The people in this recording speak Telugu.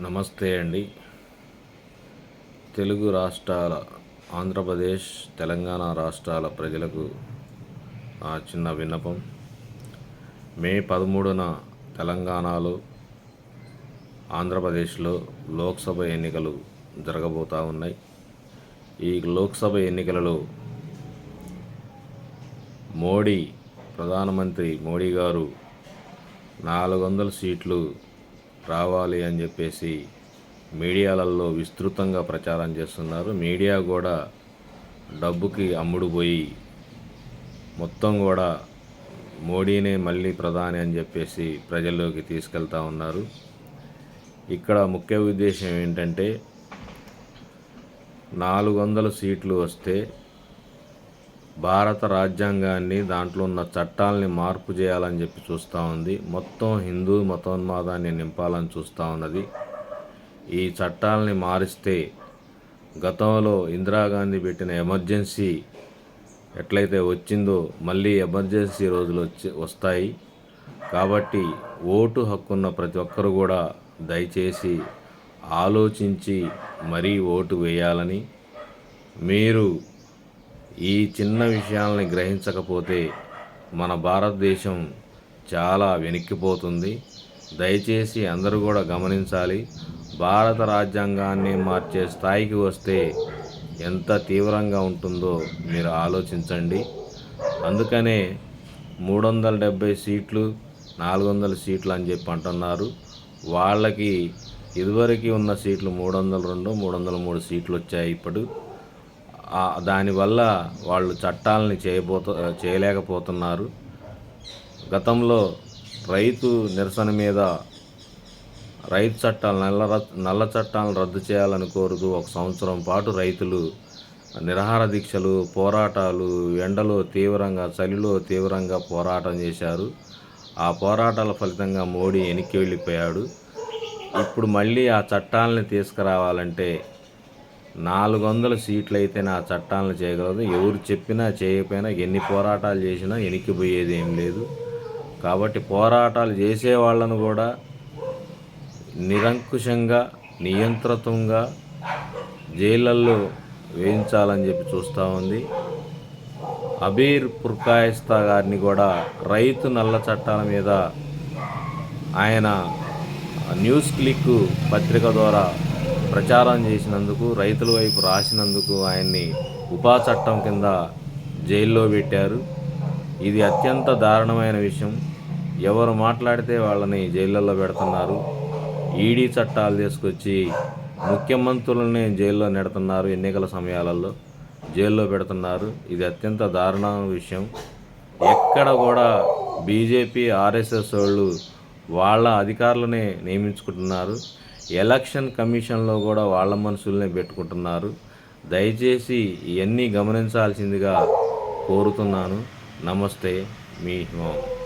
నమస్తే అండి. తెలుగు రాష్ట్రాల ఆంధ్రప్రదేశ్ తెలంగాణ రాష్ట్రాల ప్రజలకు ఆ చిన్న విన్నపం. మే పదమూడున తెలంగాణలో ఆంధ్రప్రదేశ్లో లోక్సభ ఎన్నికలు జరగబోతూ ఉన్నాయి. ఈ లోక్సభ ఎన్నికలలో మోడీ ప్రధానమంత్రి మోడీ గారు నాలుగు వందల సీట్లు రావాలి అని చెప్పేసి మీడియాలలో విస్తృతంగా ప్రచారం చేస్తున్నారు. మీడియా కూడా డబ్బుకి అమ్ముడు పోయి మొత్తం కూడా మోడీనే మళ్ళీ ప్రధాని అని చెప్పేసి ప్రజల్లోకి తీసుకెళ్తా ఉన్నారు. ఇక్కడ ముఖ్య ఉద్దేశం ఏంటంటే నాలుగు వందల సీట్లు వస్తే భారత రాజ్యాంగాన్ని దాంట్లో ఉన్న చట్టాలని మార్పు చేయాలని చెప్పి చూస్తూ ఉంది. మొత్తం హిందూ మతోన్మాదాన్ని నింపాలని చూస్తూ ఉన్నది. ఈ చట్టాలని మారిస్తే గతంలో ఇందిరాగాంధీ పెట్టిన ఎమర్జెన్సీ ఎట్లయితే వచ్చిందో మళ్ళీ ఎమర్జెన్సీ రోజులు వచ్చి వస్తాయి. కాబట్టి ఓటు హక్కున్న ప్రతి ఒక్కరు కూడా దయచేసి ఆలోచించి మరీ ఓటు వేయాలని మీరు ఈ చిన్న విషయాలని గ్రహించకపోతే మన భారతదేశం చాలా వెనక్కిపోతుంది. దయచేసి అందరూ కూడా గమనించాలి. భారత రాజ్యాంగాన్ని మార్చే స్థాయికి వస్తే ఎంత తీవ్రంగా ఉంటుందో మీరు ఆలోచించండి. అందుకనే మూడు వందల డెబ్భై సీట్లు నాలుగు వందల సీట్లు అని చెప్పి అంటున్నారు. వాళ్ళకి ఇదివరకు ఉన్న సీట్లు మూడు వందల రెండు మూడు వందల మూడు సీట్లు వచ్చాయి ఇప్పుడు. దానివల్ల వాళ్ళు చట్టాలని చేయబోతు చేయలేకపోతున్నారు. గతంలో రైతు నిరసన మీద రైతు చట్టాలు నల్ల నల్ల చట్టాలను రద్దు చేయాలని కోరుతూ ఒక సంవత్సరం పాటు రైతులు నిరహార దీక్షలు పోరాటాలు ఎండలో తీవ్రంగా చలిలో తీవ్రంగా పోరాటం చేశారు. ఆ పోరాటాల ఫలితంగా మోడీ వెనక్కి వెళ్ళిపోయాడు. ఇప్పుడు మళ్ళీ ఆ చట్టాలని తీసుకురావాలంటే నాలుగు వందల సీట్లు అయితే నా చట్టాలను చేయగలదు. ఎవరు చెప్పినా చేయకపోయినా ఎన్ని పోరాటాలు చేసినా వెనక్కిపోయేది ఏం లేదు. కాబట్టి పోరాటాలు చేసే వాళ్ళను కూడా నిరంకుశంగా నియంత్రితంగా జైళ్ళల్లో వేయించాలని చెప్పి చూస్తూ ఉంది. అబీర్ పుర్కాయిస్తా గారిని కూడా రైతు నల్ల చట్టాల మీద ఆయన న్యూస్ క్లిక్ పత్రిక ద్వారా ప్రచారం చేసినందుకు రైతుల వైపు రాసినందుకు ఆయన్ని ఉపా చట్టం కింద జైల్లో పెట్టారు. ఇది అత్యంత దారుణమైన విషయం. ఎవరు మాట్లాడితే వాళ్ళని జైళ్ళల్లో పెడుతున్నారు. ఈడీ చట్టాలు తీసుకొచ్చి ముఖ్యమంత్రులని జైల్లో నెడుతున్నారు ఎన్నికల సమయాలలో. జైల్లో పెడుతున్నారు. ఇది అత్యంత దారుణమైన విషయం. ఎక్కడ కూడా బీజేపీ ఆర్ఎస్ఎస్ వాళ్ళు వాళ్ళ అధికారులనే నియమించుకుంటున్నారు. ఎలక్షన్ కమిషన్లో కూడా వాళ్ళ మనుషులనే పెట్టుకుంటున్నారు. దయచేసి ఇవన్నీ గమనించాల్సిందిగా కోరుతున్నాను. నమస్తే మీ హిమం.